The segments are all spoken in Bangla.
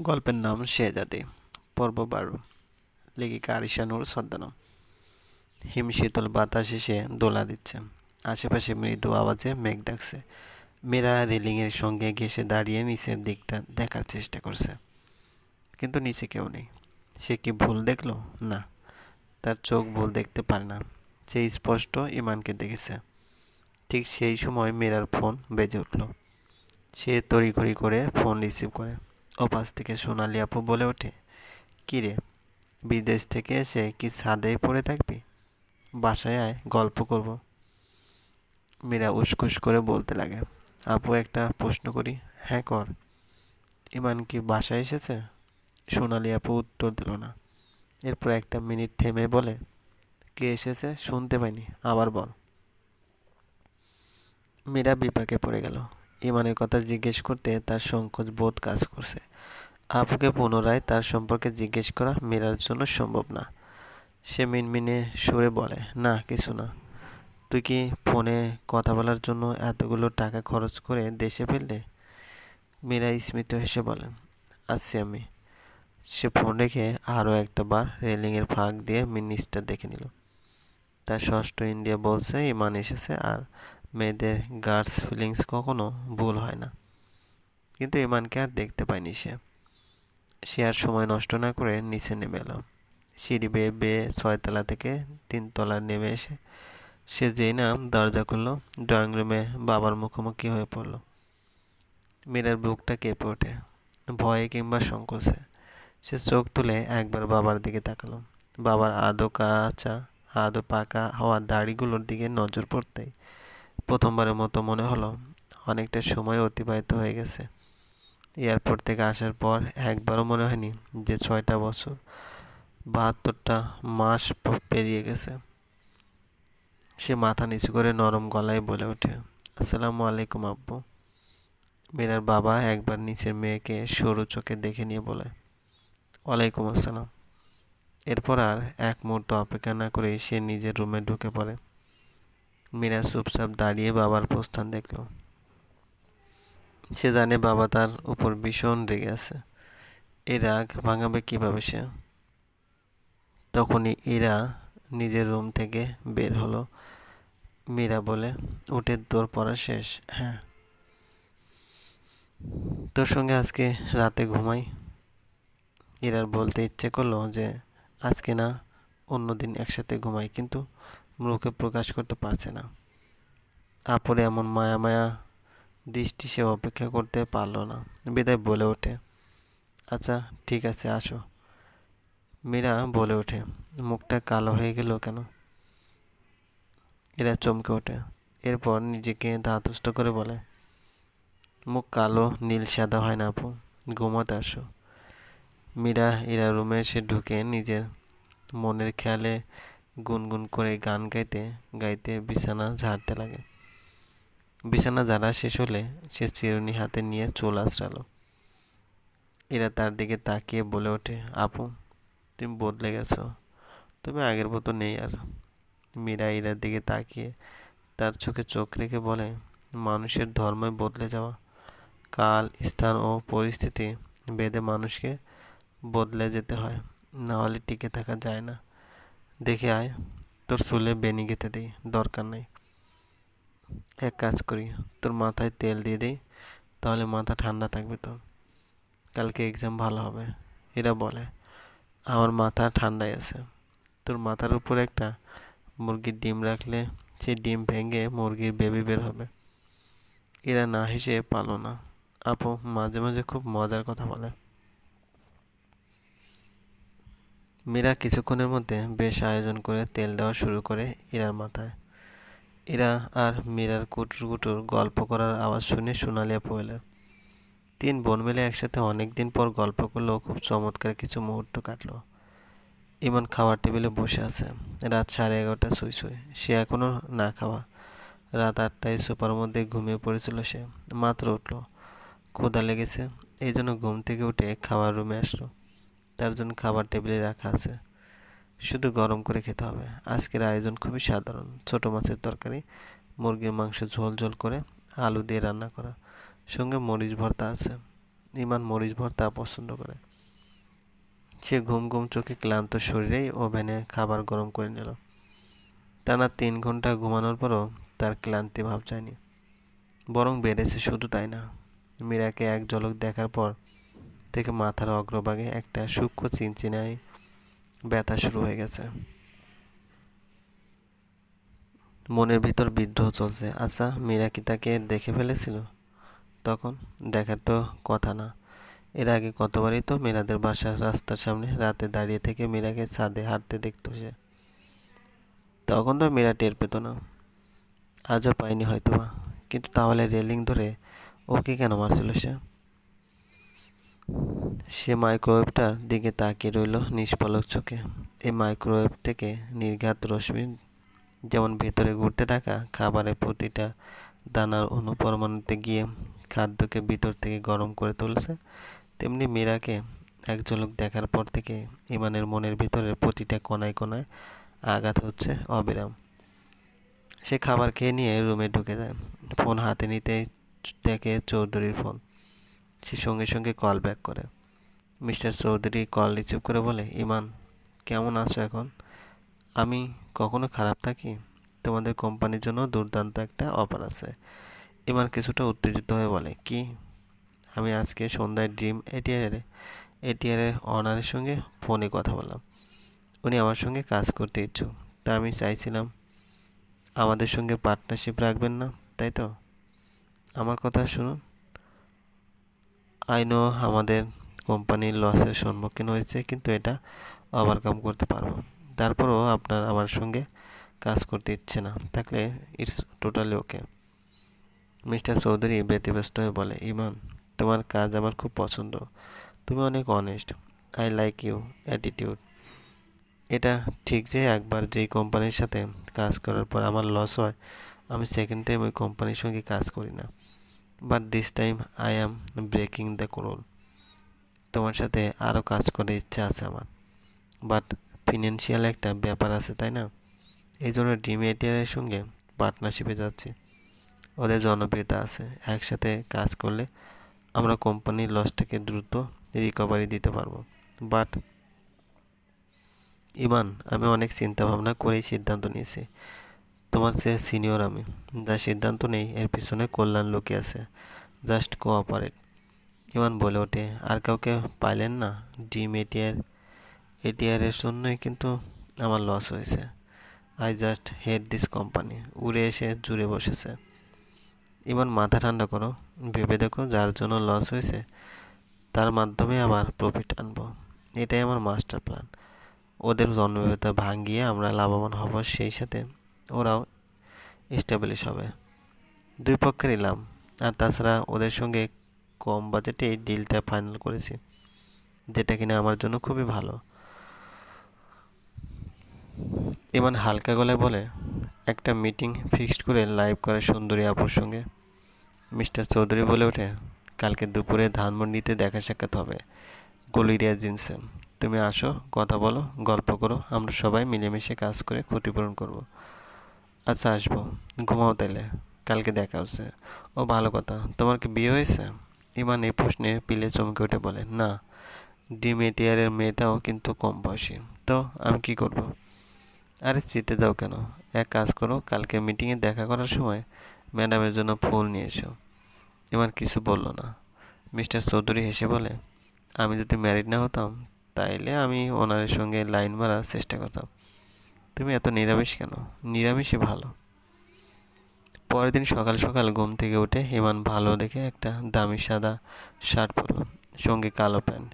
গল্পের নাম শেহজাদি। পর্ব বারো। লেখিকা আরিশা নূর ছদ্মনাম হিমশীতল বাতাস এসে দোলা দিচ্ছে। আশেপাশে মৃদু আওয়াজে মেঘ ডাকছে। মেয়েরা রেলিংয়ের সঙ্গে ঘেসে দাঁড়িয়ে নিচের দিকটা দেখার চেষ্টা করছে। কিন্তু নিচে কেউ নেই। সে কি ভুল দেখল? না। তার চোখ ভুল দেখতে পারে না। সে স্পষ্ট ইমানকে দেখেছে। ঠিক সেই সময় মেয়েরার ফোন বেজে উঠল। সে তড়িঘড়ি করে ফোন রিসিভ করে। ওপাশ থেকে সোনালি আপু বলে ওঠে কী রে বিদেশ থেকে এসে কি ছাদেই পড়ে থাকবি? বাসায় আয়, গল্প করব। মীরা উসকুস করে বলতে লাগে, আপু, একটা প্রশ্ন করি হ্যাঁ কর। ইমান কি বাসায় এসেছে? সোনালি আপু উত্তর দিল না। এরপর একটা মিনিট থেমে বলে, কে এসেছে শুনতে পাইনি, আবার বল। মীরা বিপাকে পড়ে গেল। ইমানের কথা জিজ্ঞেস করতে তার সংকোচ বোধ কাজ করছে। আপুকে পুনরায় তার সম্পর্কে জিজ্ঞেস করা মীরার জন্য সম্ভব না। সে মিনমিনে সুরে বলে, না, কিছু না। তুই কি ফোনে কথা বলার জন্য এতগুলো টাকা খরচ করে দেশে ফেললে মীরা স্মিত হেসে বলেন আছি আমি। সে ফোন রেখে আরও একটা বার রেলিংয়ের ফাঁক দিয়ে মিনিসটা দেখে নিল। তার ষষ্ঠ ইন্ডিয়া বলছে, ইমান এসেছে আর মেয়েদের গার্ডস ফিলিংস কখনো ভুল হয় না। কিন্তু ইমানকে আর দেখতে পায়নি সে। সে আর সময় নষ্ট না করে নিচে নেমে এলো। সিঁড়ি বেয়ে বেয়ে ছয়তলা থেকে তিনতলা নেমে এসে সে যেই না দরজা খুললো ড্রয়িং রুমে বাবার মুখোমুখি হয়ে পড়ল। মীরার বুকটা কেঁপে ওঠে, ভয়ে কিংবা সংকোচে। সে চোখ তুলে একবার বাবার দিকে তাকালো। বাবার আদো কাঁচা, আদো পাকা হওয়া দাড়িগুলোর দিকে নজর পড়তেই প্রথমবারের মতো মনে হলো অনেকটা সময় অতিবাহিত হয়ে গেছে। এয়ারপোর্ট থেকে আসার পর একবারও মনে হয়নি যে ছয়টা বছর, বাহাত্তরটা মাস পেরিয়ে গেছে। সে মাথা নিচু করে নরম গলায় বলে ওঠে, আসসালামু আলাইকুম আব্বু। মীরার বাবা একবার নিচের মেয়েকে সরু চোখে দেখে নিয়ে বলে, ওয়ালাইকুম আসসালাম। এরপর আর এক মুহূর্ত অপেক্ষা না করে সে নিজের রুমে ঢুকে পড়ে। মীরা চুপচাপ দাঁড়িয়ে বাবার প্রস্থান দেখল। সে জানে বাবা তার উপর ভীষণ রেগে আছে। এই রাগ ভাঙাবে কীভাবে সে? তখনই ইরা নিজের রুম থেকে বের হলো। মীরা বলে উঠে তোর পড়া শেষ হ্যাঁ। তোর সঙ্গে আজকে রাতে ঘুমাই। ইরার বলতে ইচ্ছে করল যে, আজকে না, অন্যদিন একসাথে ঘুমাই, কিন্তু মুখে প্রকাশ করতে পারছে না। আপরে এমন মায়া মায়া দৃষ্টি সে অপেক্ষা করতে পারল না। বিদায় বলে ওঠে আচ্ছা ঠিক আছে, আসো। মীরা বলে ওঠে, মুখটা কালো হয়ে গেল কেন? এরা চমকে ওঠে, এরপর নিজেকে ধাতুষ্ট করে বলে, মুখ কালো, নীল, সাদা হয় না আপু, ঘুমাতে আসো। মীরা এরা রুমে এসে ঢুকে নিজের মনের খেয়ালে গুনগুন করে গান গাইতে গাইতে বিছানা ঝাড়তে লাগে। বিছানা ঝাড়া শেষ হলে সে চিরুনি হাতে নিয়ে চুল আঁচড়ালো এরা তার দিকে তাকিয়ে বলে ওঠে, আপু, তুমি বদলে গেছো। তুমি আগের মতো নেই আর। মীরা ইরার দিকে তাকিয়ে তার চোখে চোখ রেখে বলে, মানুষের ধর্মই বদলে যাওয়া। কাল, স্থান ও পরিস্থিতি বেদে মানুষকে বদলে যেতে হয়। না হলে টিকে থাকা যায় না। দেখে আয়। তোর চুলে বেনি গেতে দিই দরকার নেই। এক কাজ করি, তোর মাথায় তেল দিয়ে দিই তাহলে মাথা ঠান্ডা থাকবে তো কালকে এক্সাম ভালো হবে, এরা বলে, আমার মাথা ঠান্ডায় আছে। তোর মাথার উপর একটা মুরগির ডিম রাখলে, সেই ডিম ভেঙে মুরগির বেবি বের হবে। এরা না হেসে পালো না। আপু মাঝে মাঝে খুব মজার কথা বলে। মীরা কিছুক্ষণের মধ্যে বেশ আয়োজন করে তেল দেওয়া শুরু করে ইরার মাথায়। এরা আর মীরার কুটুর কুটুর গল্প করার আওয়াজ শুনে সোনালিয়া পড়লে। তিন বোন মিলে একসাথে অনেক দিন পর গল্প করলেও খুব চমৎকার কিছু মুহূর্ত কাটলো। ইমন খাওয়ার টেবিলে বসে আছে। রাত সাড়ে এগারোটা শুই শুই সে এখনও না খাওয়া। রাত আটটায় সুপার মধ্যে ঘুমিয়ে পড়েছিল সে। মাত্র উঠল। ক্ষুধা লেগেছে। এই জন্য ঘুম থেকে উঠে খাওয়ার রুমে আসলো। তার জন্য খাবার টেবিলে রাখা আছে। শুধু গরম করে খেতে হবে। আজকের আয়োজন খুবই সাধারণ। ছোট মাছের তরকারি, মুরগির মাংস ঝোল ঝোল করে আলু দিয়ে রান্না করা। সঙ্গে মরিচ ভর্তা আছে। ইমান মরিচ ভর্তা পছন্দ করে। সে ঘুম ঘুম চোখে ক্লান্ত শরীরেই ওভেনে খাবার গরম করে নিল। টানা তিন ঘণ্টা ঘুমানোর পরও তার ক্লান্তি ভাব যায়নি। বরং বেড়েছে শুধু তাই না। মীরাকে এক ঝলক দেখার পর থেকে মাথার অগ্রভাগে একটা সূক্ষ্ম চিনচিনায় ব্যথা শুরু হয়ে গেছে। মনের ভিতর বিদ্রোহ চলছে। আচ্ছা মীরা কি তাকে দেখে ফেলেছিল? তখন দেখার তো কথা না। এর আগে কতবারই তো মীরাদের বাসার রাস্তার সামনে রাতে দাঁড়িয়ে থেকে মীরাকে ছাদে হাঁটতে দেখতো সে। তখন তো মীরা টের পেত না। আজও পায়নি হয়তোবা। কিন্তু তাহলে রেলিং ধরে ওকে কেন মারছিল সে? সে মাইক্রোওয়েভটার দিকে তাকিয়ে রইল নিষ্পলক চোখে। এই মাইক্রোওয়েভ থেকে নির্ঘাত রশ্মি যেমন ভেতরে ঘুরতে থাকা খাবারের প্রতিটা দানার অনুপরমাণুতে গিয়ে খাদ্যকে ভিতর থেকে গরম করে তুলছে, তেমনি মীরাকে এক ঝলক দেখার পর থেকে ইমানের মনের ভিতরের প্রতিটা কোনায় কোনায় আঘাত হচ্ছে অবিরাম। সে খাবার খেয়ে নিয়ে রুমে ঢুকে যায়। ফোন হাতে নিতে দেখে চৌধুরীর ফোন। সে সঙ্গে সঙ্গে কল ব্যাক করে। মিস্টার চৌধুরী কল রিসিভ করে বলে, ইমান, কেমন আছো এখন? আমি কখনো খারাপ থাকি? তোমাদের কোম্পানির জন্য দুর্দান্ত একটা অফার আছে। ইমান কিছুটা উত্তেজিত হয়ে বলে, কি? আমি আজকে সন্ধ্যায় ড্রিম এটিআরে এটিআরের অনারের সঙ্গে ফোনে কথা বললাম। উনি আমার সঙ্গে কাজ করতে ইচ্ছুক, তা আমি চাইছিলাম। আমাদের সঙ্গে পার্টনারশিপ রাখবেন না, তাই তো? আমার কথা শুনুন। আই নো আমাদের কোম্পানির লসের সম্মুখীন হয়েছে, কিন্তু এটা ওভারকাম করতে পারব। তারপরও আপনার আমার সঙ্গে কাজ করতে ইচ্ছে না থাকলে it's totally okay mister Chowdhury ব্যতিব্যস্ত হয়ে বলে, ইমান, তোমার কাজ আমার খুব পছন্দ। তুমি অনেক honest I like you attitude এটা ঠিক যে একবার যেই কোম্পানির সাথে কাজ করার পর আমার লস হয়, আমি সেকেন্ড টাইম ওই কোম্পানির সঙ্গে কাজ করি না। But this time I am breaking the role তোমার সাথে আরও কাজ করার ইচ্ছা আছে আমার। বাট ফিনান্সিয়াল একটা ব্যাপার আছে, তাই না? এই জন্য ড্রিম এটিআরের সঙ্গে পার্টনারশিপে যাচ্ছি। ওদের জনপ্রিয়তা আছে। একসাথে কাজ করলে আমরা কোম্পানির লসটাকে দ্রুত রিকভারি দিতে পারব। বাট ইমান, আমি অনেক চিন্তা ভাবনা করেই সিদ্ধান্ত নিয়েছি। তোমার চেয়ে সিনিয়র আমি, যা সিদ্ধান্ত নেই, এর পিছনে কল্যাণ লোকে আছে জাস্ট কোঅপারেট ইমান বলে ওঠে, আর কাউকে পাইলেন না, ডিম এটিআর এটিআরের জন্যই কিন্তু আমার লস হয়েছে। I just head this company উড়ে এসে জুড়ে বসেছে। ইমান মাথা ঠান্ডা করো, ভেবে দেখো যার জন্য লস হয়েছে, তার মাধ্যমে আবার প্রফিট আনব। এটাই আমার মাস্টার প্ল্যান ওদের জন্মব্যবস্থা ভাঙিয়ে আমরা লাভবান হব সেই সাথে ওরাও এস্টাবলিশ হবে। দুই পক্ষের লাভ আর তাছাড়া ওদের সঙ্গে কম বাজেটে এই ডিলটা ফাইনাল করেছি, যেটা কিনা আমার জন্য খুবই ভালো। ইমান হালকা গলায় বলে, একটা মিটিং ফিক্সড করে লাইভ করে সুন্দরী আপুর সঙ্গে। মিস্টার চৌধুরী বলে ওঠে, কালকে দুপুরে ধানমন্ডিতে দেখা সাক্ষাৎ হবে, গলিরিয়া জিন্সে। তুমি আসো, কথা বলো, গল্প করো, আমরা সবাই মিলেমিশে কাজ করে ক্ষতিপূরণ করব। আচ্ছা আসব। ঘুমাও তাইলে। কালকে দেখা হচ্ছে। ও, ভালো কথা। তোমার কি বিয়ে হয়েছে? ইমান এই প্রশ্নে পিলে চমকে উঠে বলে, না ডিমেটিয়ারের মেয়েটাও কিন্তু কম বয়সী। তো, আমি কি করব। আরে চিতে দাও কেন? এক কাজ করো, কালকে মিটিংয়ে দেখা করার সময় ম্যাডামের জন্য ফুল নিয়ে এসো। ইমান কিছু বলল না। মিস্টার চৌধুরী হেসে বলে, আমি যদি ম্যারিড না হতাম, তাইলে আমি ওনারের সঙ্গে লাইন মারার চেষ্টা করতাম। তুমি এত নিরামিষ কেন? নিরামিষই ভালো। পরের দিন সকাল সকাল ঘুম থেকে উঠে ইমান ভালো দেখে একটা দামি সাদা শার্ট পরল, সঙ্গে কালো প্যান্ট।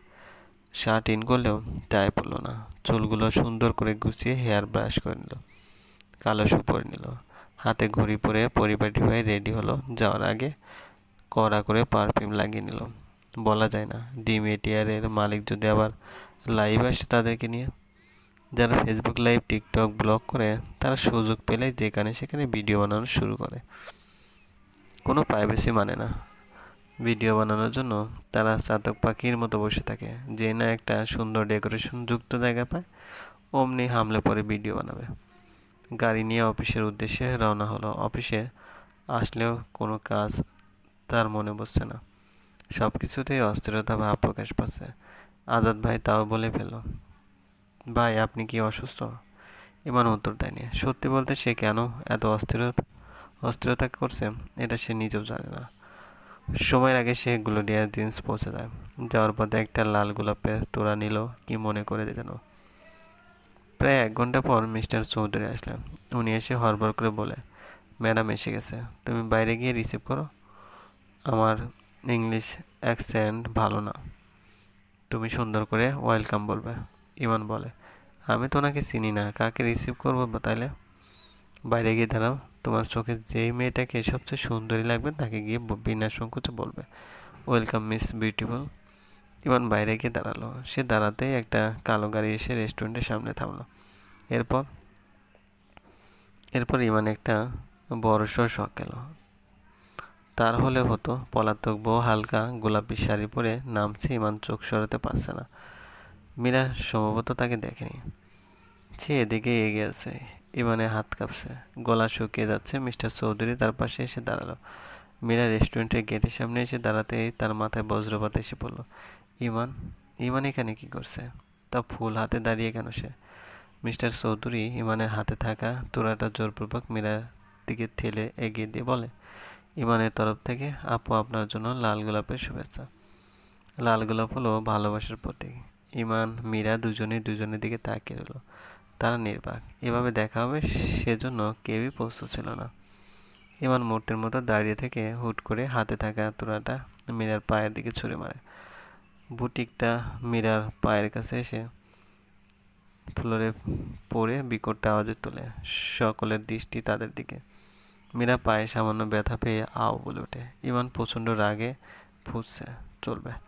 শার্ট ইন করলেও টাই পরলো না। চুলগুলো সুন্দর করে গুছিয়ে হেয়ার ব্রাশ করে নিল, কালো শু পরে নিল। হাতে ঘড়ি পরে পরিপাটি হয়ে রেডি হলো, যাওয়ার আগে কড়া করে পারফিউম লাগিয়ে নিল। বলা যায় না ডিম এটিআরের মালিক যদি আবার লাইভ আসে তাদেরকে নিয়ে। যারা ফেসবুক লাইভ টিকটক ব্লগ করে, তারা সুযোগ পেলে যেখানে সেখানে ভিডিও বানানো শুরু করে। কোনো প্রাইভেসি মানে না। ভিডিও বানানোর জন্য তারা চাতক পাখির মতো বসে থাকে, যে না একটা সুন্দর ডেকোরেশন যুক্ত জায়গা পায়, অমনি হামলে পরে ভিডিও বানাবে। গাড়ি নিয়ে অফিসের উদ্দেশ্যে রওনা হলো। অফিসে আসলেও কোনো কাজ তার মনে বসছে না। সব কিছুতেই অস্থিরতা, ভাব প্রকাশ পাচ্ছে। আজাদ ভাই তাও বলে ফেলল ভাই, আপনি কি অসুস্থ? ইমান উত্তর দেয়নি। সত্যি বলতে সে কেন এত অস্থির, অস্থিরতা করছে, এটা সে নিজেও জানে না। সময়ের আগে সে গ্লোডিয়া জিন্স পৌঁছে যায়। যাওয়ার পথে একটা লাল গোলাপের তোড়া নিল, কি মনে করে যেন। প্রায় এক ঘণ্টা পর মিস্টার চৌধুরী আসলেন। উনি এসে হরবর করে বলে, ম্যাডাম এসে গেছে। তুমি বাইরে গিয়ে রিসিভ করো। আমার ইংলিশ অ্যাকসেন্ট ভালো না। তুমি সুন্দর করে ওয়েলকাম বলবে। ইমান বলে, আমি তো ওনাকে চিনি না, কাকে রিসিভ করব তাইলে? বাইরে গিয়ে দাঁড়াও, তোমার চোখে যেই মেয়েটাকে সবচেয়ে সুন্দরী লাগবে তাকে গিয়ে বিনা সংকোচে বলবে, ওয়েলকাম মিস বিউটিফুল ইমান বাইরে গিয়ে দাঁড়াল। সে দাঁড়াতেই একটা কালো গাড়ি এসে রেস্টুরেন্টের সামনে থামলো। এরপর এরপর ইমান একটা বড়সড় শখ গেল। তার হলে হতো, পলাতক বউ হালকা গোলাপি শাড়ি পরে নামছে ইমান, চোখ সরাতে পারছে না। মীরা সম্ভবত তাকে দেখেনি। সে এদিকে এগিয়ে আছে, ইমানে হাত কাঁপছে। গলা শুকিয়ে যাচ্ছে মিস্টার চৌধুরী, তার পাশে এসে দাঁড়াল। মীরা রেস্টুরেন্টের গেটের সামনে এসে দাঁড়াতেই তার মাথায় বজ্রপাত এসে পড়ল। ইমান ইমান এখানে কি করছে? তা ফুল হাতে দাঁড়িয়ে কেন সে? মিস্টার চৌধুরী ইমানের হাতে থাকা তোড়াটা জোরপূর্বক মীরার দিকে ঠেলে এগিয়ে দিয়ে বলে, ইমানের তরফ থেকে আপু আপনার জন্য লাল গোলাপের শুভেচ্ছা। লাল গোলাপ হলো ভালোবাসার প্রতীক। ইমান মীরা দুজনেই দুজনের দিকে তাকিয়ে রইল। তারা নির্বাক। এভাবে দেখা হবে সেজন্য কেউই প্রস্তুত ছিল না। ইমান মূর্তির মতো দাঁড়িয়ে থেকে হুট করে হাতে থাকা তোড়াটা মীরার পায়ের দিকে ছুঁড়ে মারে। বুটিকটা মীরার পায়ের কাছে এসে ফ্লোরে পড়ে বিকট আওয়াজে তোলে। সকলের দৃষ্টি তাদের দিকে। মীরা পায়ে সামান্য ব্যথা পেয়ে আও বলে ওঠে। ইমান প্রচণ্ড রাগে ফুটছে চলবে।